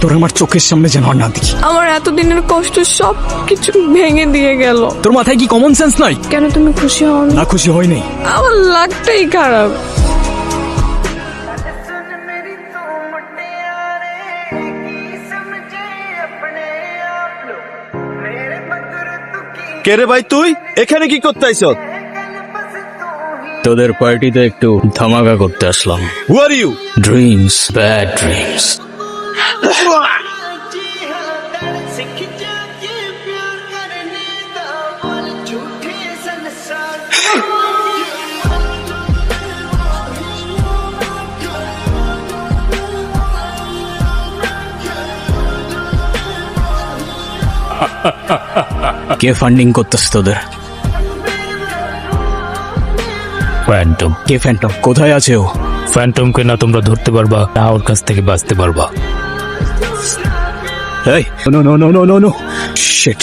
তোর আমার চোখের সামনে যেন আর না দেখি। আমার এতদিনের কষ্ট সব কিছু ভেঙে দিয়ে গেল। তোর মাথায় কি কমন সেন্স নাই? কেন তুমি খুশি হও না খুশি হয় নাই আমার লাগটাই খারাপ। কে রে ভাই তুই? এখানে কি করতে আইছ? তোদের পার্টিতে একটু ধামাকা করতে আসলাম। Who are you dreams bad dreams K funding করতেছে তোদের? ফ্যান্টম কে ফ্যান্টম কোথায় আছে ও? ফ্যান্টমকে না তোমরা ধরতে পারবা না ওর কাছ থেকে বাঁচতে পারবা। এই no no no no no no shit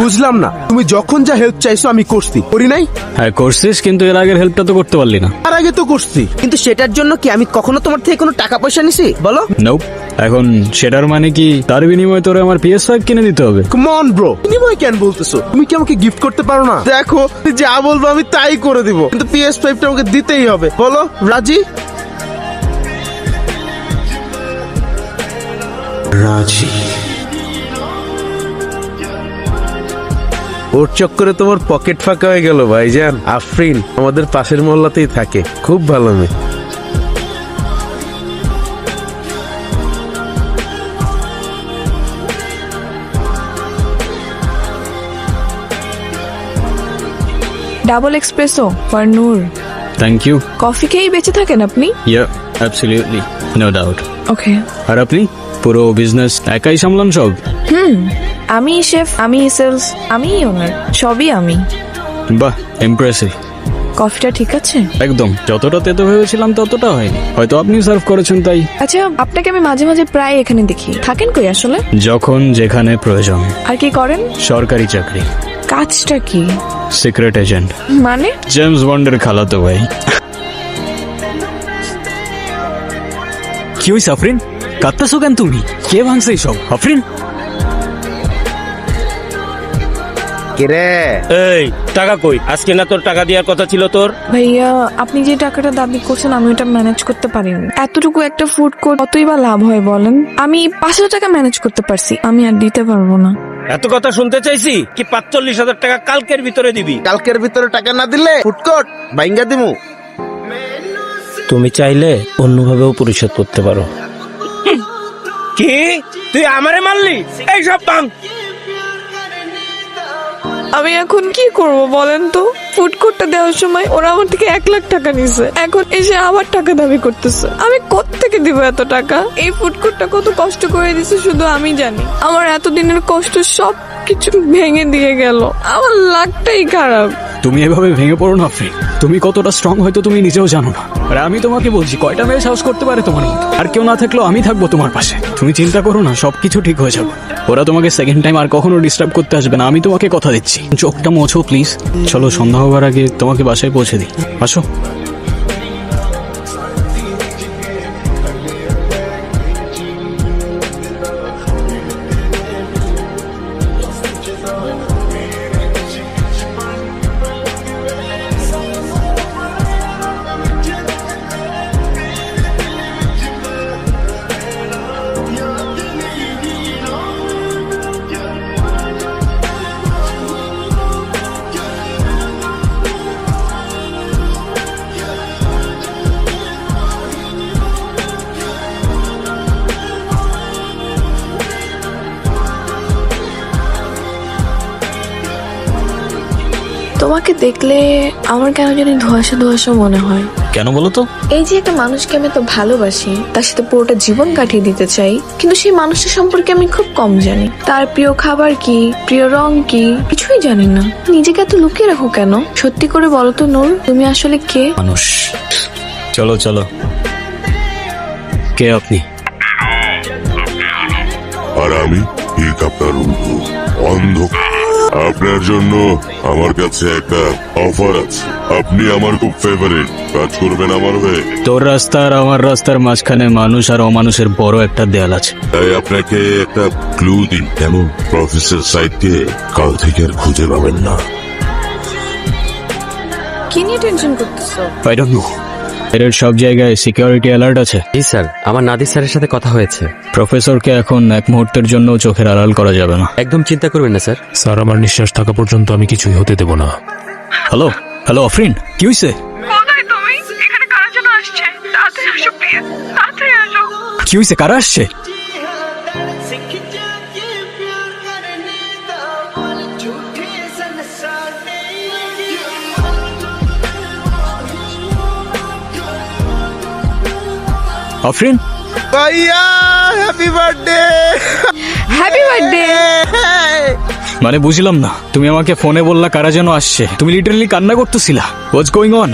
বুঝলাম না। তুমি যখন যা হেল্প চাইছো আমি করছি। করি নাই? হ্যাঁ করছিস কিন্তু এর আগের হেল্পটা তো করতে পারলি না। তার আগে তো করছি। কিন্তু সেটার জন্য কি আমি কখনো তোমার থেকে কোনো টাকা পয়সা নিছি? বলো। নোপ এখন সেটার মানে কি তার বিনিময়ে তোরে আমার পিএস ফাইভ কিনে দিতে হবে। কমন ব্রো বিনিময় কেন বলতেছো? তুমি কি আমাকে গিফট করতে পারো না? দেখো যা বলব আমি তাই করে দিব। কিন্তু পিএস ফাইভটা আমাকে দিতেই হবে। বলো রাজি? রাজি। ওর চক্করে তোমার পকেট ফাঁকা হয়ে গেল ভাইজান। আফরিন আমাদের পাশের মহল্লাতেই থাকে। খুব ভালো মেয়ে। Double espresso for Noor. Thank you coffee খেয়েই বেঁচে থাকেন আপনি? Yeah absolutely no doubt okay আর আপনি? পুরো বিজনেস একাই সামলান সব? হুম আমি শেফ আমি সেলস আমি ওনার সবই আমি। বাহ ইমপ্রেসিভ কফিটা ঠিক আছে? একদম যতটা তেতো ভেবেছিলাম ততটা হয়নি। হয়তো আপনি সার্ভ করেছেন তাই। আচ্ছা আপনাকে আমি মাঝে মাঝে প্রায় এখানে দেখি। থাকেন কই আসলে? যখন যেখানে প্রয়োজন। আর কি করেন? সরকারি চাকরি। কাজটা কি? সিক্রেট এজেন্ট মানে? জেমস বন্ডের খালাতো ভাই। কি হইছে আফরিন? কাঁদতেছো কেন তুমি? কে ভাঙছে সব আফরিন কিরে? এই টাকা কই? আজকে না তোর টাকা দেওয়ার কথা ছিল তোর? ভাইয়া আপনি যে টাকাটা দাবি করছেন আমি ওটা ম্যানেজ করতে পারিনি। এতটুকু একটা ফুড কোর্ট কতই বা লাভ হয় বলেন? আমি পাঁচ হাজার টাকা ম্যানেজ করতে পারছি আমি আর দিতে পারব না। এত কথা শুনতে চাইছি? কি পাঁচচল্লিশ হাজার টাকা কালকের ভিতরে দিবি? কালকের ভিতরে টাকা না দিলে ফুড কোর্ট বাইঙ্গা দিমু। তুমি চাইলে অন্যভাবেও পরিশোধ করতে পারো। কি? তুই আমারে মারলি? এই সব বাং আমি এখন কি করব বলেন তো? ফুড কোর্টটা দেওয়ার সময় ওরা আমার থেকে এক লাখ টাকা নিছে। এখন এসে আবার টাকা দাবি করতেছে। আমি থেকে দিব এত টাকা? এই ফুড কোর্টটা কত কষ্ট করে দিছে শুধু আমি জানি। আমার এতদিনের কষ্ট সব কিছু ভেঙে দিয়ে গেল। আমার লাগটাই খারাপ। তুমি এভাবে ভেঙে পড়ো না আফরিন তুমি কতটা স্ট্রং হয়তো তুমি নিজেও জানো না। আর আমি তোমাকে বলছি, কয়টা মেয়ে সাহস করতে পারে তোমার মতো? আর কেউ না থাকলেও আমি থাকব তোমার পাশে। তুমি চিন্তা করো না, সবকিছু ঠিক হয়ে যাবে। ওরা তোমাকে সেকেন্ড টাইম আর কখনো ডিস্টার্ব করতে আসবে না। আমি তোমাকে কথা দিচ্ছি। চোখটা মোছো প্লিজ চলো, সন্ধ্যা হবার আগে তোমাকে বাসায় পৌঁছে দিই। আসো। তোমাকে দেখলে আমার কেন জানি ধোয়াশা ধোয়াশা মনে হয়। কেন বলো তো? এই যে একটা মানুষকে আমি তো ভালোবাসি তার সাথে পুরোটা জীবন কাটিয়ে দিতে চাই কিন্তু সেই মানুষটা সম্পর্কে আমি খুব কম জানি। তার প্রিয় খাবার কি প্রিয় রং কি কিছুই জানি না। নিজেকে এত লুকিয়ে রাখো কেন? সত্যি করে বলো তো নূর তুমি আসলে কে? মানুষ। চলো চলো। কে আপনি? আর আমি ঠিক আপনার অন্ধকার। আপনার জন্য আমার কাছে একটা অফার আছে। আপনি আমার খুব ফেভারিট কাজ করবেন আমার হয়ে। তোর রাস্তা আর আমার রাস্তার মাঝখানে মানুষ আর অমানুষের বড় একটা দেয়াল আছে। তাই আপনাকে একটা ক্লু দিই। কেমন? প্রফেসর সাইডকে কাল থেকে আর খুঁজে পাবেন না। কি নিয়ে টেনশন করতেছো? আই ডোন্ট নো এর সব জায়গায় সিকিউরিটি অ্যালার্ট আছে। জি স্যার আমার নাদির স্যারের সাথে কথা হয়েছে। প্রফেসরকে এখন এক মুহূর্তের জন্য চোখের আড়াল করা যাবে না। একদম চিন্তা করবেন না স্যার। স্যার আমার নিঃশ্বাস থাকা পর্যন্ত আমি কিছুই হতে দেব না। হ্যালো হ্যালো অফরিন কি হয়েছে কোথায় তুমি? এখানে কার জন্য আসছে? তাড়াতাড়ি আসো প্লিজ তাড়াতাড়ি আসো। কি হয়েছে কারা আসছে? আফরিন ভাইয়া হ্যাপি বার্থডে হ্যাপি বার্থডে মানে বুঝলাম না তুমি আমাকে ফোনে বললা কারা যেন আসছে। তুমি লিটারালি কান্না করতেছিলা। হোয়াটস গোয়িং অন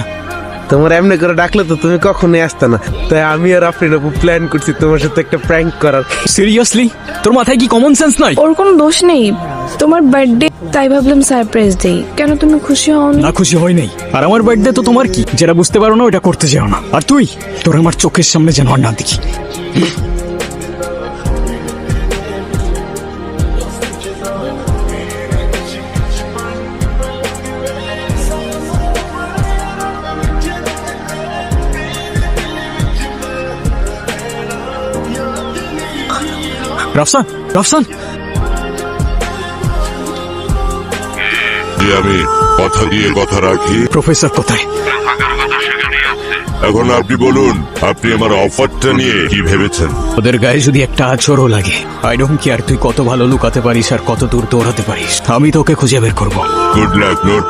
তোমার এমনি করে ডাকলে তো তুমি কখনোই আসতে না। তাই আমি আর আপনি আপু প্ল্যান করছি তোমার সাথে একটা প্র্যাঙ্ক করার। সিরিয়াসলি তোর মাথায় কি কমন সেন্স নাই? ওর কোনো দোষ নেই। তোমার বার্থডে তাই ভাবলাম সারপ্রাইজ দেই। কেন তুমি খুশি হও না খুশি হই নাই। আর আমার বার্থডে তো তোমার কি? যেটা বুঝতে পারো না ওটা করতে যাও না। আর তুই? তোর আমার চোখের সামনে যেন আর না দেখি। রাফসান রাফসান যে আমি কথা দিয়ে কথা রাখি। প্রফেসর কোথায়? এখন আপনি বলুন আপনি আমার অফারটা নিয়ে কি ভেবেছেন? ওদের গায়ে যদি একটা আচরও লাগে আই ডোন্ট কেয়ার তুই কত ভালো লুকাতে পারিস আর কত দূর দৌড়াতে পারিস আমি তোকে খুঁজে বের করব। গুড লাক নোট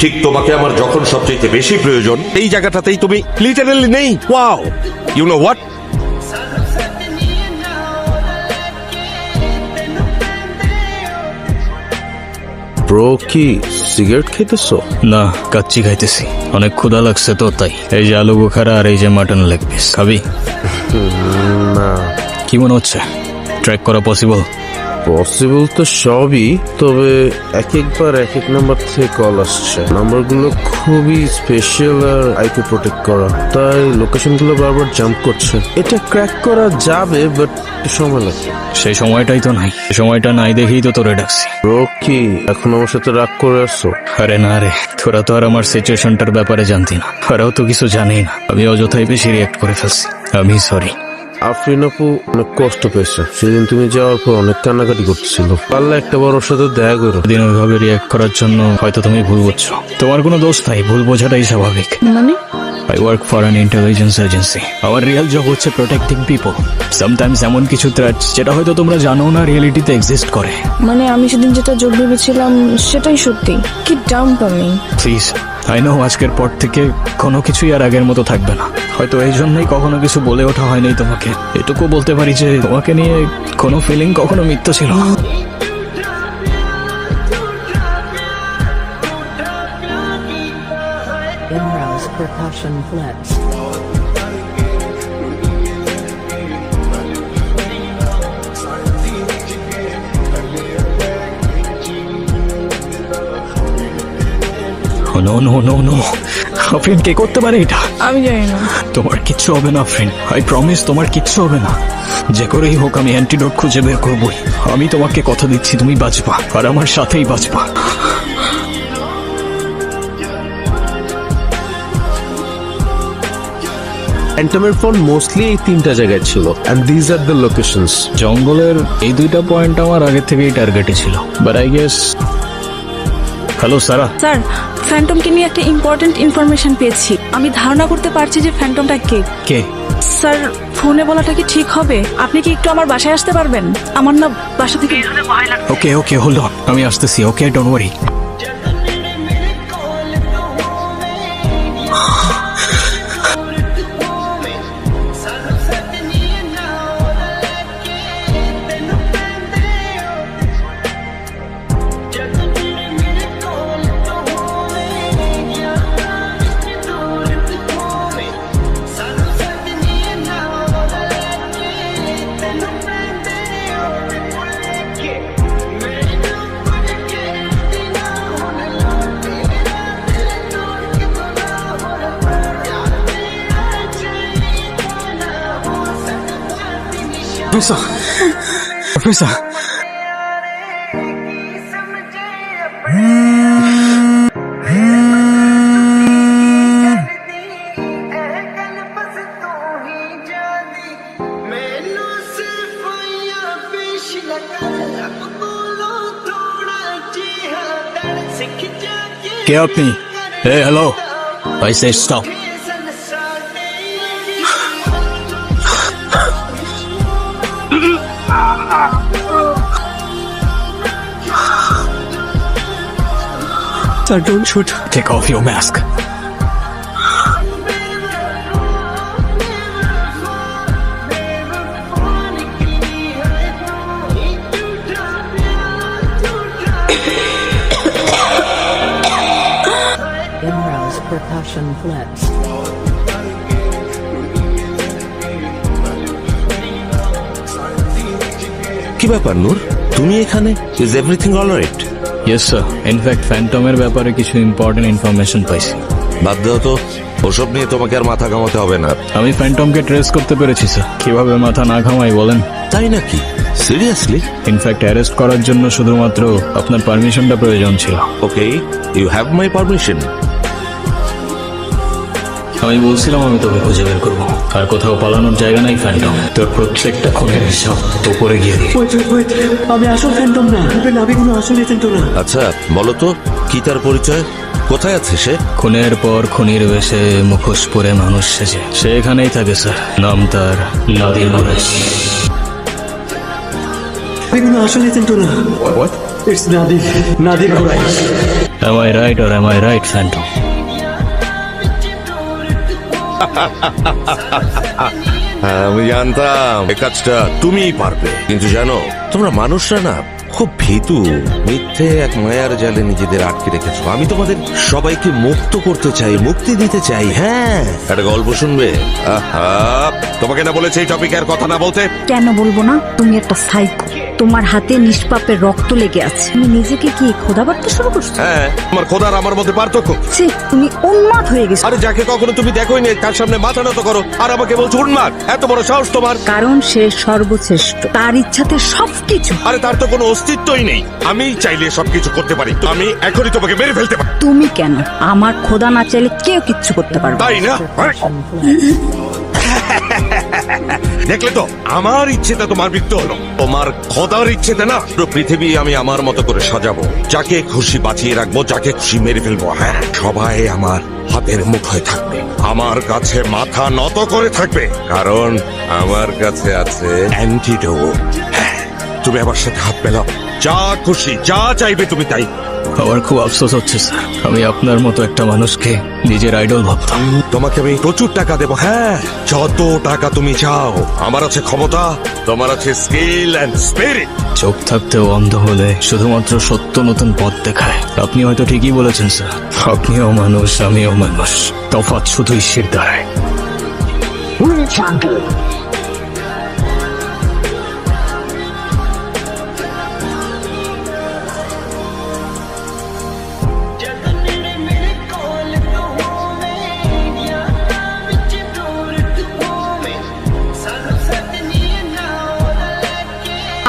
ঠিক তোমাকে আমার যখন সবচেয়ে বেশি প্রয়োজন এই জায়গাটাতেই তুমি লিটারেলি নেই। Wow you know what bro কি সিগারেট খেতেছো না কাচ্চি খাইতেছি। অনেক ক্ষুধা লাগছে তো তাই। এই যে আলু বোখারা আর এই যে মাটন লেগ পিস খাবি? না। কি মনে হচ্ছে? ট্র্যাক করা পসিবল পসিবল তো সবই তবে এক একবার এক এক নাম্বার থেকে কল আসছে। নাম্বারগুলো খুবই স্পেশাল আর আইপি প্রোটেক্ট করা। তাই লোকেশনগুলো বারবার জাম্প করছে। এটা ক্র্যাক করা যাবে বাট সময় লাগবে। সেই সময়টাই তো নাই। সেই সময়টা নাই দেখেই তো তোরে ডাকছি। ব্রো কি? এখন আমার সাথে রাগ করে আসছো? আরে না রে তোরা তো আর আমার সিচুয়েশনটার ব্যাপারে জানতি না। ওরাও তো কিছু জানেই না। আমি অযথাই বেশি রিয়াক্ট করে ফেলছি। আমি সরি আফরিন আপু অনেক কষ্ট পেয়েছে। সেদিন তুমি যাওয়ার পর অনেক কান্নাকাটি করতেছিল। পারলে একটা ওর সাথে দেখা করো। দিন ওইভাবে রিয়াক্ট করার জন্য হয়তো তুমি ভুল বুঝছ। তোমার কোনো দোষ নাই ভুল বোঝাটাই স্বাভাবিক। মানে? I work for an intelligence agency আমার রিয়েল জব হচ্ছে প্রোটেক্টিং পিপল সামটাইমস এমন কিছু থ্রেট যেটা হয়তো তোমরা জানো না রিয়েলিটিতে এক্সিস্ট করে। মানে আমি সেদিন যেটা যোগ ভেবেছিলাম সেটাই সত্যি। কি ডাম্প আমি। প্লিজ আই নো আজকের পর থেকে কোনো কিছুই আর আগের মতো থাকবে না। হয়তো এই জন্যই কখনো কিছু বলে ওঠা হয়নি তোমাকে। এটুকু বলতে পারি যে তোমাকে নিয়ে কোনো ফিলিং কখনো মিথ্য ছিল না। Percussion flex. No no no no friend কে করতে পারে এটা? আমি জানি না। তোমার কিচ্ছু হবে না ফ্রেন্ড আই প্রমিস তোমার কিচ্ছু হবে না। যে করেই হোক আমি অ্যান্টিডোট খুঁজে বের করবই। আমি তোমাকে কথা দিচ্ছি তুমি বাঁচবা আর আমার সাথেই বাঁচবা। ফ্যান্টমের ফোন মোস্টলি এই তিনটা জায়গায় ছিল and these are the locations জঙ্গলের এই দুইটা পয়েন্ট আমার আগে থেকেই টার্গেটে ছিল। But I guess hello Sara sir ফ্যান্টমকে নিয়ে একটা ইম্পর্টেন্ট ইনফরমেশন পেয়েছি। আমি ধারণা করতে পারছি যে ফ্যান্টমটা কে। কে? স্যার ফোনে বলাটা কি ঠিক হবে? আপনি কি একটু আমার বাসায় আসতে পারবেন? আমার না বাসা থেকে ওকে ওকে হোল্ড অন আমি আসতেছি okay don't worry professor professor क्या अपनी hello I stop Sir, don't shoot. Take off your mask. Imral's percussion flips. কি ব্যাপার নূর? তুমি এখানে? Is everything all right yes sir in fact ফ্যান্টমের ব্যাপারে কিছু ইম্পর্টেন্ট ইনফরমেশন পাইছি। বাদ দাও তো। ওসব নিয়ে তোমাকে আর মাথা ঘামাতে হবে না। আমি ফ্যান্টমকে ট্রেস করতে পেরেছি স্যার কীভাবে মাথা না ঘামাই বলেন? তাই নাকি? সিরিয়াসলি ইনফ্যাক্ট অ্যারেস্ট করার জন্য শুধুমাত্র আপনার পারমিশনটা প্রয়োজন ছিল। Okay you have my permission আমি বলছিলাম আমি তোকে খুঁজে বের করব। আর কোথাও পালানোর জায়গা নাই ফ্যান্টম তোর প্রত্যেকটা খুনের হিসাব তো করে গিয়ে দিই আমি আসল ফ্যান্টম না। নাবিগুলো আসল এজেন্ট না। আচ্ছা বলো তো কি তার পরিচয়? কোথায় আছে সে? খুনের পর খুনির বেশে মুখোশ পরে মানুষ সেজে। সে এখানেই থাকে স্যার। নাম তার নাদির কুরাইশ নাবিগুলো আসল এজেন্ট না। It's Nadir Nadir Qureshi Am I right or am I right, Phantom? হ্যাঁ আমি জানতাম। এই কাজটা তুমিই পারবে। কিন্তু জানো, তোমরা মানুষরা না, খুব ভীতু। মিথ্যে এক মায়ার জালে নিজেদের আটকে রেখেছো। আমি তোমাদের সবাইকে মুক্ত করতে চাই, মুক্তি দিতে চাই হ্যাঁ। একটা গল্প শুনবে? তোমাকে না বলেছে এই টপিকে আর কথা না বলতে? কেন বলব না? তুমি একটা সাইকো তোমার হাতে নিষ্পাপের রক্ত লেগে আছে। তুমি নিজেকে কি খোদা বাড়তে শুরু করছ? হ্যাঁ আমার খোদার আমার মধ্যে পার্থক্য। ছি, তুমি উন্মাদ হয়ে গেছো। আরে যাকে কখনো তুমি দেখোই নি তার সামনে মাথা নত করো। আর আমাকে বলছো উন্মাদ এত বড় সাহস তোমার। কারণ সে সর্বশ্রেষ্ঠ। তার ইচ্ছাতে সবকিছু। আরে তার তো কোনো অস্তিত্বই নেই। আমি চাইলে সবকিছু করতে পারি। আমি এখনই তোমাকে মেরে ফেলতে পারি। তুমি কেন? আমার খোদা না চাইলে কেউ কিচ্ছু করতে পারবে না। তাই না? দেখলে তো, আমার ইচ্ছেতে তোমার মৃত্যু হলো তোমার খোদার ইচ্ছেতে না? পুরো পৃথিবী আমি আমার মতো করে সাজাবো। যাকে খুশি বাঁচিয়ে রাখব, যাকে খুশি মেরে ফেলব হ্যাঁ? সবাই আমার হাতের মুখ হয়ে থাকবে। আমার কাছে মাথা নত করে থাকবে। কারণ আমার কাছে আছে অ্যান্টিডোট তুমি আমার সাথে হাত মেলাও। যা খুশি, যা চাইবে তুমি তাই আমার খুব আফসোস হচ্ছে স্যার। আমি আপনার মতো একটা মানুষকে নিজের আইডল ভাবতাম। তোমাকে আমি প্রচুর টাকা দেবো হ্যাঁ? যত টাকা তুমি চাও। আমার আছে ক্ষমতা তোমার আছে স্কিল অ্যান্ড স্পিরিট চোখ থাকতেও অন্ধ হলে শুধুমাত্র সত্য নতুন পথ দেখায়। আপনি হয়তো ঠিকই বলেছেন স্যার। আপনিও মানুষ আমিও মানুষ। তফাৎ শুধুই শির দাঁড়ায়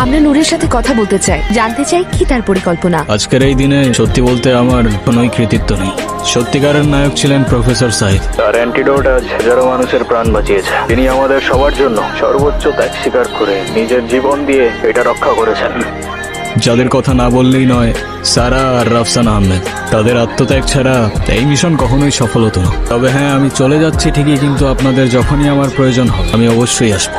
আমরা নূরের সাথে কথা বলতে চাই জানতে চাই কি তার পরিকল্পনা। আজকের এই দিনে সত্যি বলতে আমার কোনোই কৃতিত্ব নেই। সত্যিকারের নায়ক ছিলেন প্রফেসর সাইদ। তার অ্যান্টিডোট আজ হাজারো মানুষের প্রাণ বাঁচিয়েছে। তিনি আমাদের সবার জন্য সর্বোচ্চ ত্যাগ স্বীকার করে নিজের জীবন দিয়ে এটা রক্ষা করেছেন। যাদের কথা না বললেই নয় সারা আর রাফসান আহমেদ। তাদের আত্মত্যাগ ছাড়া এই মিশন কখনোই সফল হতো না। তবে হ্যাঁ আমি চলে যাচ্ছি ঠিকই কিন্তু আপনাদের যখনই আমার প্রয়োজন হবে আমি অবশ্যই আসব।